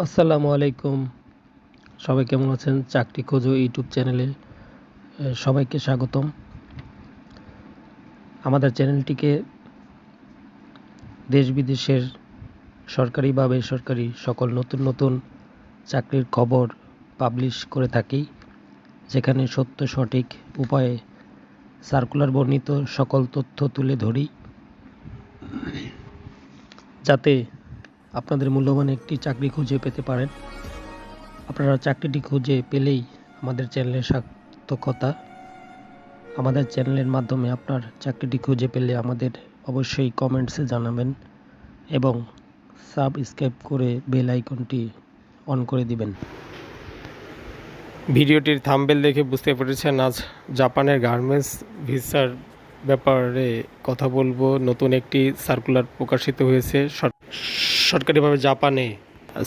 আসসালামু আলাইকুম। সবাই কেমন আছেন? চাকরি খোঁজো ইউটিউব চ্যানেলে সবাইকে স্বাগতম। আমাদের চ্যানেলটিকে দেশ বিদেশের সরকারি বা বেসরকারি সকল নতুন নতুন চাকরির খবর পাবলিশ করে থাকি, যেখানে সত্য, সঠিক উপায়ে সার্কুলার বর্ণিত সকল তথ্য তুলে ধরি। যাতে আপনাদের মূল্যবান একটি চাকরি খুঁজে পেতে পারেন। আপনারা চাকরিটি খুঁজে পেলেই আমাদের চ্যানেলের সার্থকতা, আমাদের চ্যানেলের মাধ্যমে আপনার চাকরিটি খুঁজে পেলে আমাদের অবশ্যই কমেন্টসে জানাবেন এবং সাবস্ক্রাইব করে বেল আইকনটি অন করে দিবেন। ভিডিওটির থাম্বেল দেখে বুঝতে পেরেছেন, আজ জাপানের গার্মেন্টস ভিসার ব্যাপারে কথা বলব। নতুন একটি সার্কুলার প্রকাশিত হয়েছে। সরকারিভাবে জাপানে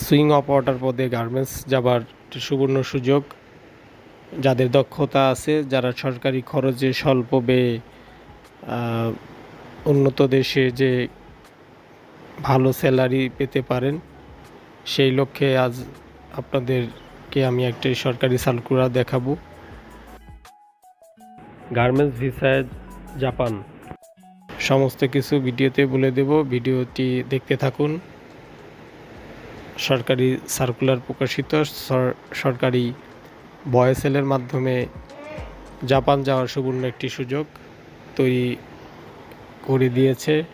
সুইং অপারেটর পদে গার্মেন্টস যাবার সুবর্ণ সুযোগ। যাদের দক্ষতা আছে, যারা সরকারি খরচে স্বল্প ব্যয়ে উন্নত দেশে যে ভালো স্যালারি পেতে পারেন, সেই লক্ষ্যে আজ আপনাদেরকে আমি একটি সরকারি সার্কুলার দেখাবো। গার্মেন্টস ভিসায় জাপান। সমস্ত কিছু ভিডিওতে বলে দেব। ভিডিওটি দেখতে থাকুন। সরকারি সার্কুলার প্রকাশিত, সর- সরকারি বয়েসেলের মাধ্যমে জাপান যাওয়ার সুবর্ণ একটি সুযোগ তৈরি করে দিয়েছে।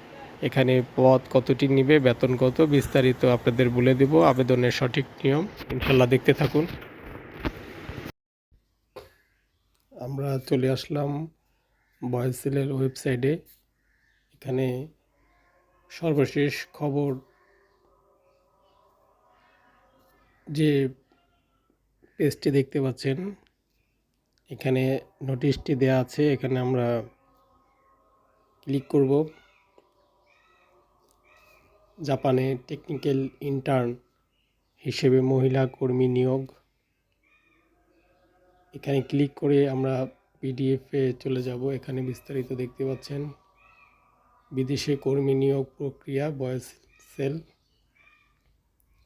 এখানে পদ কতটি নিবে, বেতন কত, বিস্তারিত আপনাদের বলে দেব। আবেদনের সঠিক নিয়ম ইনশাল্লাহ দেখতে থাকুন। আমরা চলে আসলাম বয়েসেলের ওয়েবসাইটে এখানে সর্বশেষ খবর যে পেজটি দেখতে পাচ্ছেন, এখানে নোটিশটি দেয়া আছে, এখানে আমরা ক্লিক করব। জাপানে টেকনিক্যাল ইন্টার্ন হিসেবে মহিলা কর্মী নিয়োগ। এখানে ক্লিক করে আমরা পিডিএফে চলে যাব। এখানে বিস্তারিত দেখতে পাচ্ছেন। বিদেশে কর্মী নিয়োগ প্রক্রিয়া বয়েস সেল।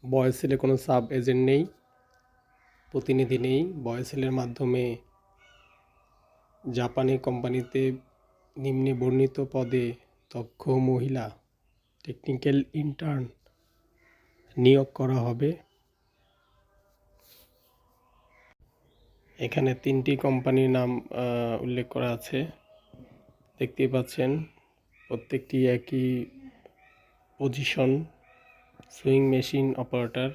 বয়েস সেলে কোনো সাব এজেন্ট নেই, প্রতিনিধি নেই। বয়েস সেলের মাধ্যমে জাপানি কোম্পানিতে নিম্নে বর্ণিত পদে দক্ষ মহিলা, টেকনিক্যাল ইন্টার্ন নিয়োগ করা হবে। এখানে তিনটি কোম্পানির নাম উল্লেখ করা আছে। দেখতেই পাচ্ছেন, প্রত্যেকটি একই পজিশন সুইং মেশিন অপারেটর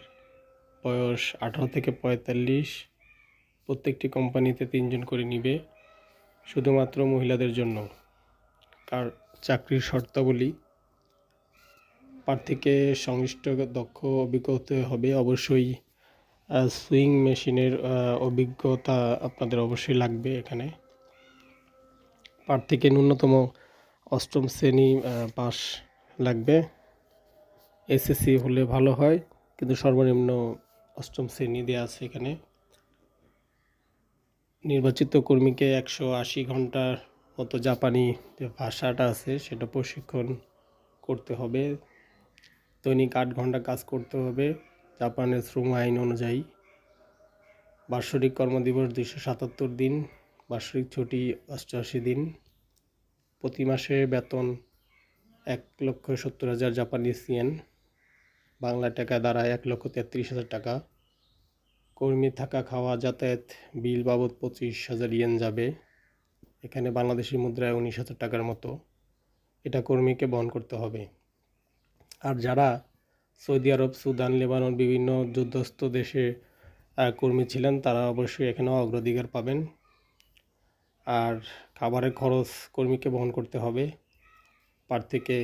বয়স আঠারো থেকে পঁয়তাল্লিশ। প্রত্যেকটি কোম্পানিতে তিনজন করে নিবে, শুধুমাত্র মহিলাদের জন্য। কার চাকরির শর্তাবলী, প্রার্থীকে সংশ্লিষ্ট দক্ষ অভিজ্ঞ হতে হবে অবশ্যই। সুইং মেশিনের অভিজ্ঞতা আপনাদের অবশ্যই লাগবে এখানে। প্রার্থীকে ন্যূনতম অষ্টম শ্রেণি পাস লাগবে। এসএসসি হলে ভালো হয়, কিন্তু সর্বনিম্ন অষ্টম শ্রেণি দেওয়া আছে এখানে। নির্বাচিত কর্মীকে একশো আশি ঘণ্টার মতো জাপানি যে ভাষাটা আছে, সেটা প্রশিক্ষণ করতে হবে। দৈনিক আট ঘণ্টা কাজ করতে হবে। জাপানের শ্রম আইন অনুযায়ী বার্ষিক কর্মদিবস দুশো সাতাত্তর দিন, বার্ষিক ছুটি অষ্টআশি দিন। প্রতি মাসে বেতন এক লক্ষ সত্তর হাজার জাপানি সিয়েন বাংলা টাকা দ্বারা এক লক্ষ তেত্রিশ হাজার টাকা। কর্মী থাকা খাওয়া যাতায়াত বিল বাবদ পঁচিশ হাজার ইয়েন যাবে। এখানে বাংলাদেশি মুদ্রায় উনিশ হাজার টাকার মতো। এটা কর্মীকে বহন করতে হবে। আর যারা সৌদি আরব, সুদান, লেবানন বিভিন্ন যুদ্ধস্থ দেশে কর্মী ছিলেন। তারা অবশ্যই এখানেও অগ্রাধিকার পাবেন। আর খাবারের খরচ কর্মীকে বহন করতে হবে। প্রার্থীকে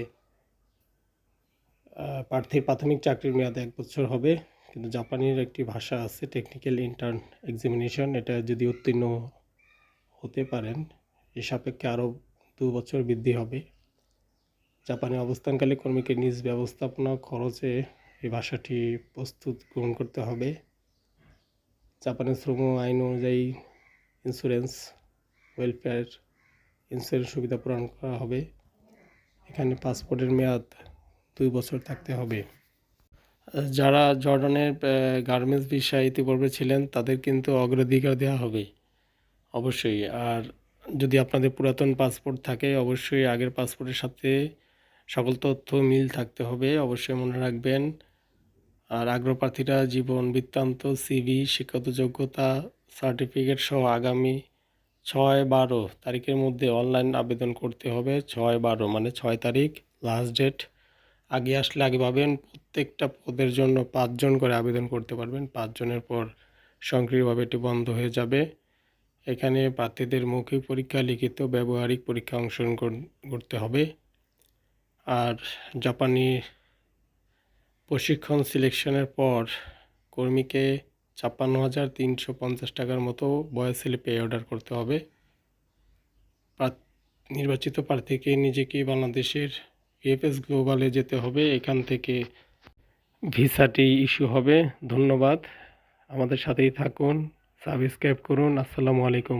প্রার্থীর প্রাথমিক চাকরির মেয়াদ এক বছর হবে। কিন্তু জাপানের একটি ভাষা আছে টেকনিক্যাল ইন্টার্ন এক্সামিনেশন এটা যদি উত্তীর্ণ হতে পারেন, এ সাপেক্ষে আরও দু বছর বৃদ্ধি হবে। জাপানে অবস্থানকালে কর্মীকে নিজ ব্যবস্থাপনা খরচে এই ভাষাটি প্রস্তুত গ্রহণ করতে হবে। জাপানের শ্রম আইন অনুযায়ী ইন্স্যুরেন্স ওয়েলফেয়ার ইন্স্যুরেন্স সুবিধা প্রদান করা হবে। এখানে পাসপোর্টের মেয়াদ দুই বছর থাকতে হবে। যারা জর্ডানের গার্মেন্টস ভিসা ইতিপূর্বে ছিলেন, তাদের কিন্তু অগ্রাধিকার দেওয়া হবে। অবশ্যই। আর যদি আপনাদের পুরাতন পাসপোর্ট থাকে, অবশ্যই আগের পাসপোর্টের সাথে সকল তথ্য মিল থাকতে হবে। অবশ্যই মনে রাখবেন আর আগ্রহ প্রার্থীরা জীবন বৃত্তান্ত সিভি শিক্ষাগত যোগ্যতা, সার্টিফিকেট সহ আগামী ছয় বারো তারিখের মধ্যে অনলাইন আবেদন করতে হবে। ছয় বারো মানে ছয় তারিখ লাস্ট ডেট আগে আসলে আগে পাবেন, প্রত্যেকটা পদের জন্য পাঁচজন করে আবেদন করতে পারবেন। পাঁচজনের পর সক্রিয়ভাবে এটি বন্ধ হয়ে যাবে। এখানে প্রার্থীদের মৌখিক পরীক্ষা, লিখিত, ব্যবহারিক পরীক্ষা অংশগ্রহণ কর- করতে হবে। আর জাপানি প্রশিক্ষণ সিলেকশনের পর কর্মীকে ছাপ্পান্ন হাজার তিনশো পঞ্চাশ টাকার মতো বয়সেলে পে অর্ডার করতে হবে। নির্বাচিত প্রার্থীকে নিজেকে বাংলাদেশের ভিএফএস গ্লোবালে যেতে হবে। এখান থেকে ভিসাটি ইস্যু হবে। ধন্যবাদ। আমাদের সাথেই থাকুন, সাবস্ক্রাইব করুন। আসসালামু আলাইকুম।